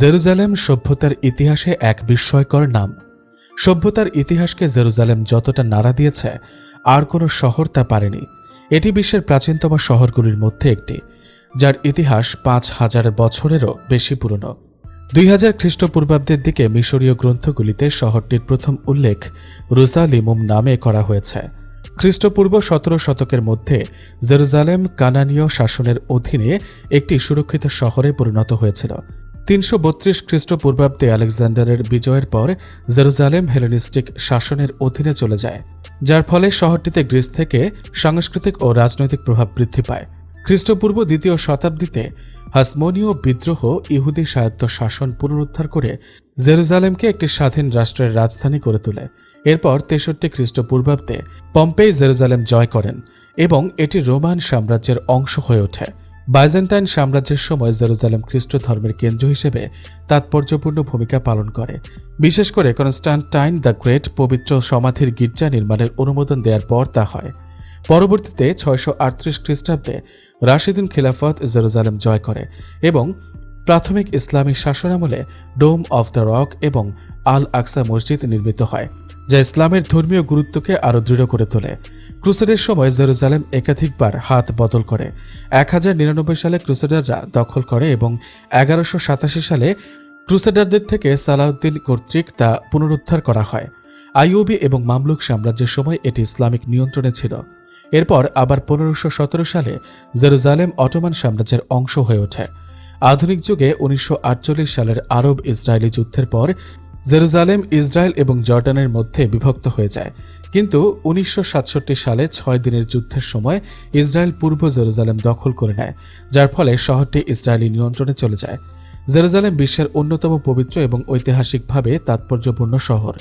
Jerusalem সভ্যতার ইতিহাসে এক বিস্ময়কর নাম। সভ্যতার ইতিহাসকে জেরুজালেম যতটা নাড়া দিয়েছে, আর কোনো শহর তা পারেনি। এটি বিশ্বের প্রাচীনতম শহরগুলির মধ্যে একটি, যার ইতিহাস পাঁচ হাজার বছরেরও বেশি পুরনো। দুই হাজার খ্রিস্টপূর্বাব্দের দিকে মিশরীয় গ্রন্থগুলিতে শহরটির প্রথম উল্লেখ রুজালিমুম নামে করা হয়েছে। খ্রিস্টপূর্ব সতেরো শতকের মধ্যে জেরুজালেম কানানীয় শাসনের অধীনে একটি সুরক্ষিত শহরে পরিণত হয়েছিল। তিনশো বত্রিশ খ্রিস্টপূর্বাব্দে আলেকজান্ডারের বিজয়ের পর জেরুজালেম হেলেনিস্টিক শাসনের অধীনে চলে যায়, যার ফলে শহরটিতে গ্রিস থেকে সাংস্কৃতিক ও রাজনৈতিক প্রভাব বৃদ্ধি পায়। খ্রিস্টপূর্ব দ্বিতীয় শতাব্দীতে হাসমনীয় বিদ্রোহ ইহুদি স্বায়ত্ত শাসন পুনরুদ্ধার করে জেরুজালেমকে একটি স্বাধীন রাষ্ট্রের রাজধানী করে তোলে। এরপর তেষট্টি খ্রিস্টপূর্বাব্দে পম্পেই জেরুজালেম জয় করেন এবং এটি রোমান সাম্রাজ্যের অংশ হয়ে ওঠে। বাইজেন্টাইন সাম্রাজ্যের সময় জেরুজালেম খ্রিস্ট ধর্মের কেন্দ্র হিসেবে তাৎপর্যপূর্ণ ভূমিকা পালন করে। বিশেষ করে কনস্টান্টাইন দ্য গ্রেট পবিত্র সমাধির গির্জা নির্মাণের অনুমোদন দেওয়ার পর তা হয়। পরবর্তীতে ছয়শো আটত্রিশ খ্রিস্টাব্দে রাশিদুন খিলাফত জেরুজালেম জয় করে এবং প্রাথমিক ইসলামী শাসনামলে ডোম অফ দ্য রক এবং আল আকসা মসজিদ নির্মিত হয়, যা ইসলামের ধর্মীয় গুরুত্বকে আরও দৃঢ় করে তোলে। ক্রুসেডের সময় জেরুজালেম একাধিকবার হাত বদল করে। এক হাজার নিরানব্বই সালে ক্রুসেডাররা দখল করে এবং এগারোশো সালে ক্রুসেডারদের থেকে সালাউদ্দিন কর্তৃক তা পুনরুদ্ধার করা হয়। আইওবি এবং মামলুক সাম্রাজ্যের সময় এটি ইসলামিক নিয়ন্ত্রণে ছিল। এরপর আবার পনেরোশো সালে জেরুজালেম অটোমান সাম্রাজ্যের অংশ হয়ে ওঠে। আধুনিক যুগে উনিশশো আটচল্লিশ সালের আরব ইসরায়েলি যুদ্ধের পর জেরুজালেম, ইসরায়েল এবং জর্ডানের মধ্যে বিভক্ত হয়ে যায়। কিন্তু উনিশশো সাতষট্টি সালে ছয় দিনের যুদ্ধের সময় ইসরায়েল পূর্ব জেরুজালেম দখল করে নেয়, যার ফলে শহরটি ইসরায়েলি নিয়ন্ত্রণে চলে যায়। জেরুজালেম বিশ্বের অন্যতম পবিত্র এবং ঐতিহাসিকভাবে তাৎপর্যপূর্ণ শহর,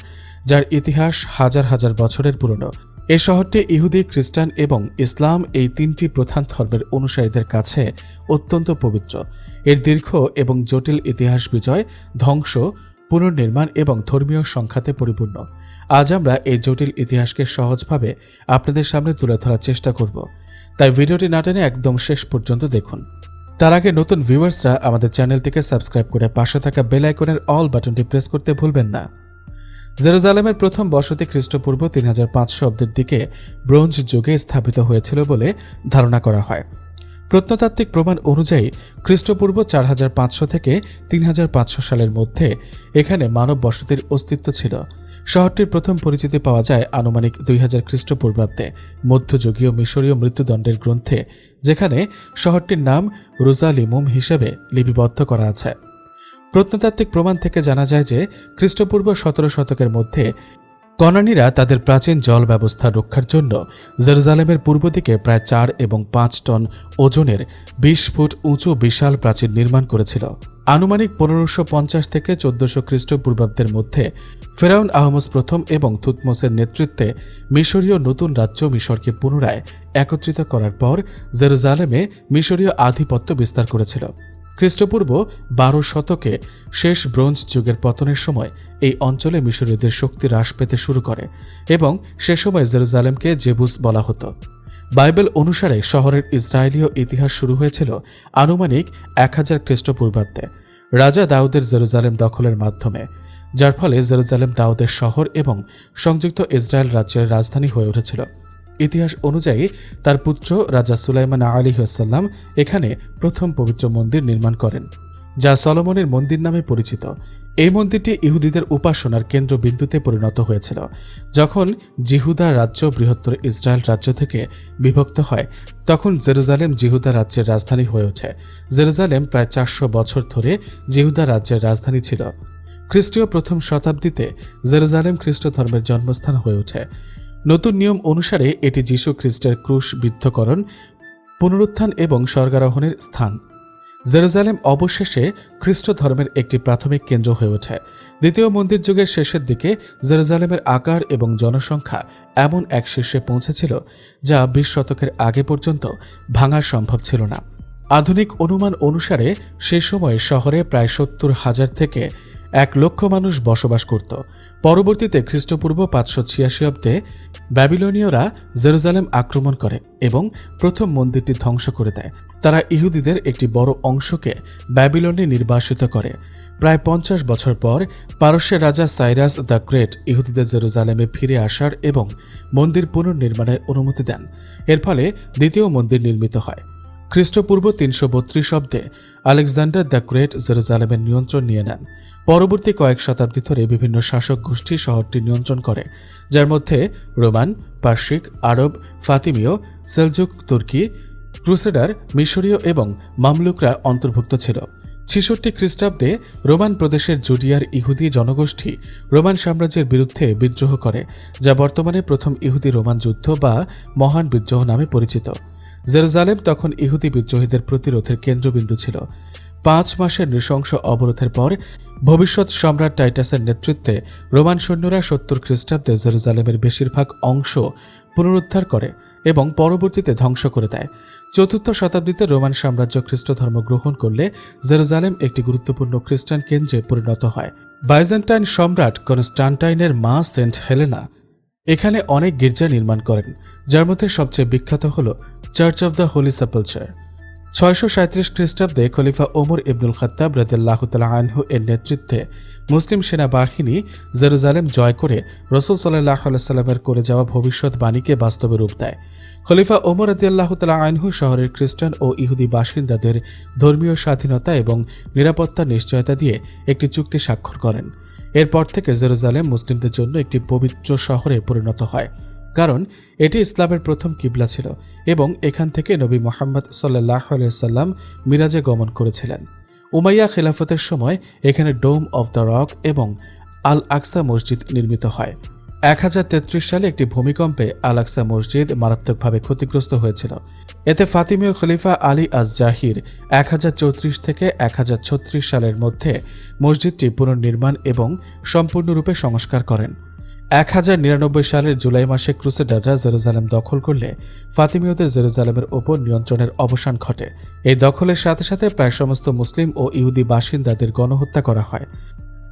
যার ইতিহাস হাজার হাজার বছরের পুরনো। এই শহরটি ইহুদি, খ্রিস্টান এবং ইসলাম এই তিনটি প্রধান ধর্মের অনুসারীদের কাছে অত্যন্ত পবিত্র। এর দীর্ঘ এবং জটিল ইতিহাস বিজয়, ধ্বংস, পুনর্নির্মাণ এবং ধর্মীয় সংখ্যাতে পরিপূর্ণ। আজ আমরা এই জটিল ইতিহাসকে সহজভাবে আপনাদের সামনে তুলে ধরার চেষ্টা করব। তাই ভিডিওটি না টেনে একদম শেষ পর্যন্ত দেখুন। তার আগে নতুন ভিউয়ার্সরা আমাদের চ্যানেলটিকে সাবস্ক্রাইব করে পাশে থাকা বেল আইকনের অল বাটনটি প্রেস করতে ভুলবেন না। জেরুজালেমের প্রথম বসতি খ্রিস্টপূর্ব তিন হাজার পাঁচশো অব্দের দিকে ব্রোঞ্জ যুগে স্থাপিত হয়েছিল বলে ধারণা করা হয়। প্রত্নতাত্ত্বিক প্রমাণ অনুযায়ী খ্রিস্টপূর্ব চার হাজার পাঁচশো থেকে তিন হাজার পাঁচশো সালের মধ্যে এখানে মানব বসতির অস্তিত্ব ছিল। শহরটির প্রথম পরিচিতি পাওয়া যায় আনুমানিক দুই হাজার খ্রিস্টপূর্বাব্দে মধ্যযুগীয় মিশরীয় মৃত্যুদণ্ডের গ্রন্থে, যেখানে শহরটির নাম রুজালিমুম হিসেবে লিপিবদ্ধ করা আছে। প্রত্নতাত্ত্বিক প্রমাণ থেকে জানা যায় যে খ্রিস্টপূর্ব সতেরো শতকের মধ্যে কনানীরা তাদের প্রাচীন জল ব্যবস্থা রক্ষার জন্য জেরুজালেমের পূর্ব দিকে প্রায় চার এবং পাঁচ টন ওজনের বিশ ফুট উঁচু বিশাল প্রাচীর নির্মাণ করেছিল। আনুমানিক পনেরোশো পঞ্চাশ থেকে চোদ্দশো খ্রিস্টপূর্বাব্দের মধ্যে ফেরাউন আহমস প্রথম এবং থুতমসের নেতৃত্বে মিশরীয় নতুন রাজ্য মিশরকে পুনরায় একত্রিত করার পর জেরুজালেমে মিশরীয় আধিপত্য বিস্তার করেছিল। খ্রিস্টপূর্ব বারো শতকে শেষ ব্রোঞ্জ যুগের পতনের সময় এই অঞ্চলে মিশরীয়দের শক্তি হ্রাস পেতে শুরু করে এবং সে সময় জেরুজালেমকে জেবুস বলা হতো। বাইবেল অনুসারে শহরের ইসরায়েলীয় ইতিহাস শুরু হয়েছিল আনুমানিক এক হাজার খ্রিস্টপূর্বাব্দে। রাজা দাউদের জেরুজালেম দখলের মাধ্যমে, যার ফলে জেরুজালেম দাউদের শহর এবং সংযুক্ত ইসরায়েল রাজ্যের রাজধানী হয়ে উঠেছিল। ইতিহাস অনুযায়ী তার পুত্র রাজা সুলাইমান আলী হাসাল্লাম এখানে প্রথম পবিত্র মন্দির নির্মাণ করেন, যা সলোমনের মন্দির নামে পরিচিত। এই মন্দিরটি ইহুদিদের উপাসনার কেন্দ্রবিন্দুতে পরিণত হয়েছিল, যখন জিহুদা রাজ্য বৃহত্তর ইসরায়েল রাজ্য থেকে বিভক্ত হয়, তখন জেরুজালেম জিহুদা রাজ্যের রাজধানী হয়ে ওঠে। জেরুজালেম প্রায় চারশো বছর ধরে জিহুদা রাজ্যের রাজধানী ছিল। খ্রিস্টীয় প্রথম শতাব্দীতে জেরুজালেম খ্রিস্ট ধর্মের জন্মস্থান হয়ে ওঠে। নতুন নিয়ম অনুসারে এটি যীশু খ্রিস্টের ক্রুশ বিদ্ধকরণ, পুনরুত্থান এবং স্বর্গারোহণের স্থান। জেরুজালেম অবশেষে খ্রিস্ট ধর্মের একটি প্রাথমিক কেন্দ্র হয়ে ওঠে। দ্বিতীয় মন্দির যুগের শেষের দিকে জেরুজালেমের আকার এবং জনসংখ্যা এমন এক শীর্ষে পৌঁছেছিল যা বিশ শতকের আগে পর্যন্ত ভাঙা সম্ভব ছিল না। আধুনিক অনুমান অনুসারে সে সময় শহরে প্রায় সত্তর হাজার থেকে এক লক্ষ মানুষ বসবাস করত। পরবর্তীতে খ্রিস্টপূর্ব পাঁচশো ছিয়াশি অব্দে ব্যাবিলনীয়রা জেরুজালেম আক্রমণ করে এবং প্রথম মন্দিরটি ধ্বংস করে দেয়। তারা ইহুদিদের একটি বড় অংশকে ব্যাবিলনে নির্বাসিত করে। প্রায় পঞ্চাশ বছর পর পারস্যের রাজা সাইরাস দ্য গ্রেট ইহুদিদের জেরুজালেমে ফিরে আসার এবং মন্দির পুনর্নির্মাণের অনুমতি দেন। এর ফলে দ্বিতীয় মন্দির নির্মিত হয়। খ্রিস্টপূর্ব তিনশো বত্রিশ অব্দে আলেকজান্ডার দ্য গ্রেট জেরুজালেমের নিয়ন্ত্রণ নিয়ে নেন। পরবর্তী কয়েক শতাব্দী ধরে বিভিন্ন শাসক গোষ্ঠী শহরটি নিয়ন্ত্রণ করে, যার মধ্যে রোমান পার্শ্বিক আরব, ফাতিমীয়, সেলজুক, তুর্কি, ক্রুসেডার, মিশরীয় এবং মামলুকরা অন্তর্ভুক্ত ছিল। ছেষট্টি খ্রিস্টাব্দে রোমান প্রদেশের জুডিয়ার ইহুদি জনগোষ্ঠী রোমান সাম্রাজ্যের বিরুদ্ধে বিদ্রোহ করে, যা বর্তমানে প্রথম ইহুদি রোমান যুদ্ধ বা মহান বিদ্রোহ নামে পরিচিত। জেরুজালেম তখন ইহুদি বিদ্রোহীদের প্রতিরোধের কেন্দ্রবিন্দু ছিল। পাঁচ মাসের নৃশংস অবরোধের পর ভবিষ্যৎ সম্রাট টাইটাসের নেতৃত্বে রোমান সৈন্যরা সত্তর খ্রিস্টাব্দে জেরুজালেমের বেশিরভাগ অংশ পুনরুদ্ধার করে এবং পরবর্তীতে ধ্বংস করে দেয়। চতুর্থ শতাব্দীতে রোমান সাম্রাজ্য খ্রিস্ট ধর্ম গ্রহণ করলে জেরুজালেম একটি গুরুত্বপূর্ণ খ্রিস্টান কেন্দ্রে পরিণত হয়। বাইজেন্টাইন সম্রাট কনস্টান্টাইনের মা সেন্ট হেলেনা এখানে অনেক গির্জা নির্মাণ করেন, যার মধ্যে সবচেয়ে বিখ্যাত হল church of the holy sepulchre ছয়শো সাঁত্রিশ খ্রিস্টাব্দে খলিফা ওমর ইবনুল খত্তাব রাদিয়াল্লাহু তাআলা আনহু এর নেতৃত্বে মুসলিম সেনাবাহিনী জেরুজালেম জয় করে রসুল সাল্লাহ সাল্লামের করে যাওয়া ভবিষ্যৎবাণীকে বাস্তবে রূপ দেয়। খলিফা ওমর রাদিয়াল্লাহু তাআলা আনহু শহরের খ্রিস্টান ও ইহুদি বাসিন্দাদের ধর্মীয় স্বাধীনতা এবং নিরাপত্তা নিশ্চয়তা দিয়ে একটি চুক্তি স্বাক্ষর করেন। এরপর থেকে জেরুজালেম মুসলিমদের জন্য একটি পবিত্র শহরে পরিণত হয়, কারণ এটি ইসলামের প্রথম কিবলা ছিল এবং এখান থেকে নবী মোহাম্মদ সাল্লাহ সাল্লাম মিরাজে গমন করেছিলেন। উমাইয়া খেলাফতের সময় এখানে ডোম অফ দ্য রক এবং আল আকসা মসজিদ নির্মিত হয়। এক হাজার তেত্রিশ সালে একটি ভূমিকম্পে আল আকসা মসজিদ মারাত্মকভাবে ক্ষতিগ্রস্ত হয়েছিল। এতে ফাতিমীয় খলিফা আলী আজ জাহির এক হাজার চৌত্রিশ থেকে এক হাজার ছত্রিশ সালের মধ্যে মসজিদটি পুনর্নির্মাণ এবং সম্পূর্ণরূপে সংস্কার করেন। এক হাজার নিরানব্বই সালের জুলাই মাসে ক্রুসেডাররা জেরুজালেম দখল করলে ফাতিমীয়দের জেরুজালেমের ওপর নিয়ন্ত্রণের অবসান ঘটে। এই দখলের সাথে সাথে প্রায় সমস্ত মুসলিম ও ইহুদি বাসিন্দাদের গণহত্যা করা হয়।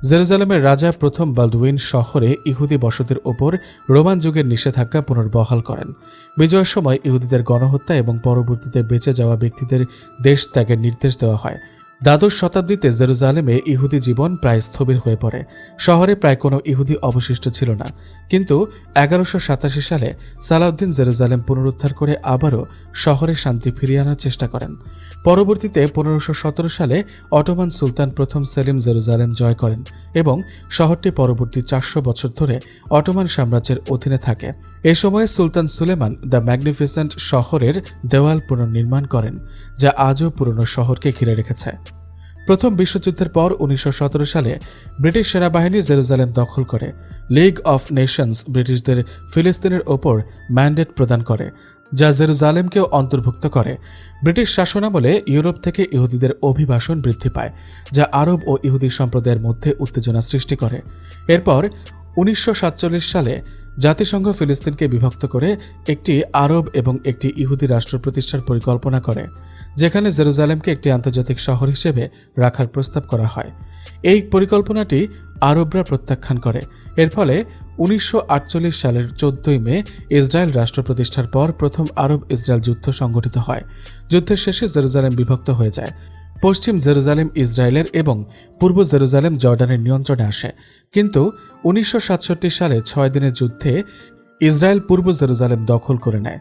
জেরুজালেমের রাজা প্রথম বালদুইন শহরে ইহুদি বসতির ওপর রোমান যুগের নিষেধাজ্ঞা পুনর্বহাল করেন। বিজয়ের সময় ইহুদিদের গণহত্যা এবং পরবর্তীতে বেঁচে যাওয়া ব্যক্তিদের দেশ ত্যাগের নির্দেশ দেওয়া হয়। দ্বাদশ শতাব্দীতে জেরুজালেমে ইহুদি জীবন প্রায় স্থবির হয়ে পড়ে। শহরে প্রায় কোনো ইহুদি অবশিষ্ট ছিল না। কিন্তু এগারোশো সাতাশি সালে সালাউদ্দিন জেরুজালেম পুনরুদ্ধার করে আবারও শহরে শান্তি ফিরিয়ে আনার চেষ্টা করেন। পরবর্তীতে পনেরোশো সতেরো সালে অটোমান সুলতান প্রথম সেলিম জেরুজালেম জয় করেন এবং শহরটি পরবর্তী চারশো বছর ধরে অটোমান সাম্রাজ্যের অধীনে থাকে। এ সময়ে সুলতান সুলেমান দ্য ম্যাগনিফিসেন্ট শহরের দেওয়াল পুনর্নির্মাণ করেন, যা আজও পুরনো শহরকে ঘিরে রেখেছে। প্রথম বিশ্বযুদ্ধের পর উনিশশো সতেরো সালে ব্রিটিশ সেনাবাহিনী জেরুজালেম দখল করে। লিগ অফ নেশনস ব্রিটিশদের ফিলিস্তিনের ওপর ম্যান্ডেট প্রদান করে, যা জেরুজালেমকেও অন্তর্ভুক্ত করে। ব্রিটিশ শাসনামলে ইউরোপ থেকে ইহুদিদের অভিবাসন বৃদ্ধি পায়, যা আরব ও ইহুদি সম্প্রদায়ের মধ্যে উত্তেজনা সৃষ্টি করে। এরপর উনিশশো সাতচল্লিশ সালে জাতিসংঘ ফিলিস্তিনকে বিভক্ত করে একটি আরব এবং একটি ইহুদি রাষ্ট্র প্রতিষ্ঠার পরিকল্পনা করে, যেখানে জেরুজালেমকে একটি আন্তর্জাতিক শহর হিসেবে রাখার প্রস্তাব করা হয়। এই পরিকল্পনাটি আরবরা প্রত্যাখ্যান করে। এর ফলে উনিশশো আটচল্লিশ সালের চোদ্দই মে ইসরায়েল রাষ্ট্র প্রতিষ্ঠার পর প্রথম আরব ইসরায়েল যুদ্ধ সংঘটিত হয়। যুদ্ধের শেষে জেরুজালেম বিভক্ত হয়ে যায়। পশ্চিম জেরুজালেম, ইসরায়েলের এবং পূর্ব জেরুজালেম জর্ডানের নিয়ন্ত্রণে আসে। কিন্তু উনিশশো সাতষট্টি সালে ছয় দিনের যুদ্ধে ইসরায়েল পূর্ব জেরুজালেম দখল করে নেয়।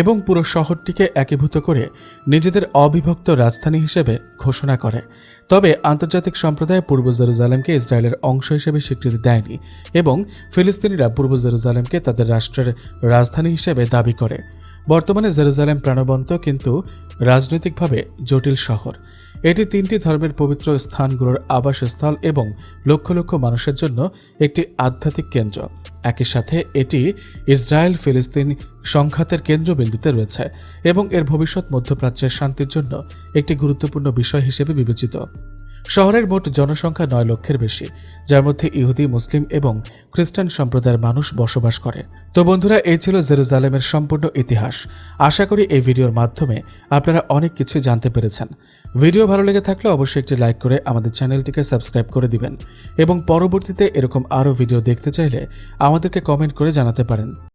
এবং পুরো শহরটিকে একীভূত করে নিজেদের অবিভক্ত রাজধানী হিসেবে ঘোষণা করে। তবে আন্তর্জাতিক সম্প্রদায় পূর্ব জেরুজালেমকে ইসরায়েলের অংশ হিসেবে স্বীকৃতি দেয়নি এবং ফিলিস্তিনিরা পূর্ব জেরুজালেমকে তাদের রাষ্ট্রের রাজধানী হিসেবে দাবি করে। বর্তমানে জেরুজালেম প্রাণবন্ত, কিন্তু রাজনৈতিকভাবে জটিল শহর। এটি তিনটি ধর্মের পবিত্র স্থানগুলোর আবাসস্থল এবং লক্ষ লক্ষ মানুষের জন্য একটি আধ্যাত্মিক কেন্দ্র। একই সাথে এটি ইসরায়েল ফিলিস্তিন সংঘাতের কেন্দ্রবিন্দুতে রয়েছে এবং এর ভবিষ্যৎ মধ্যপ্রাচ্যের শান্তির জন্য একটি গুরুত্বপূর্ণ বিষয় হিসেবে বিবেচিত। শহরের মোট জনসংখ্যা নয় লক্ষের বেশি, যার মধ্যে ইহুদি, মুসলিম এবং খ্রিস্টান সম্প্রদায়ের মানুষ বসবাস করে। তো বন্ধুরা, এই ছিল জেরুজালেমের সম্পূর্ণ ইতিহাস। আশা করি এই ভিডিওর মাধ্যমে আপনারা অনেক কিছু জানতে পেরেছেন। ভিডিও ভালো লেগে থাকলে অবশ্যই একটি লাইক করে আমাদের চ্যানেলটিকে সাবস্ক্রাইব করে দিবেন এবং পরবর্তীতে এরকম আরও ভিডিও দেখতে চাইলে আমাদেরকে কমেন্ট করে জানাতে পারেন।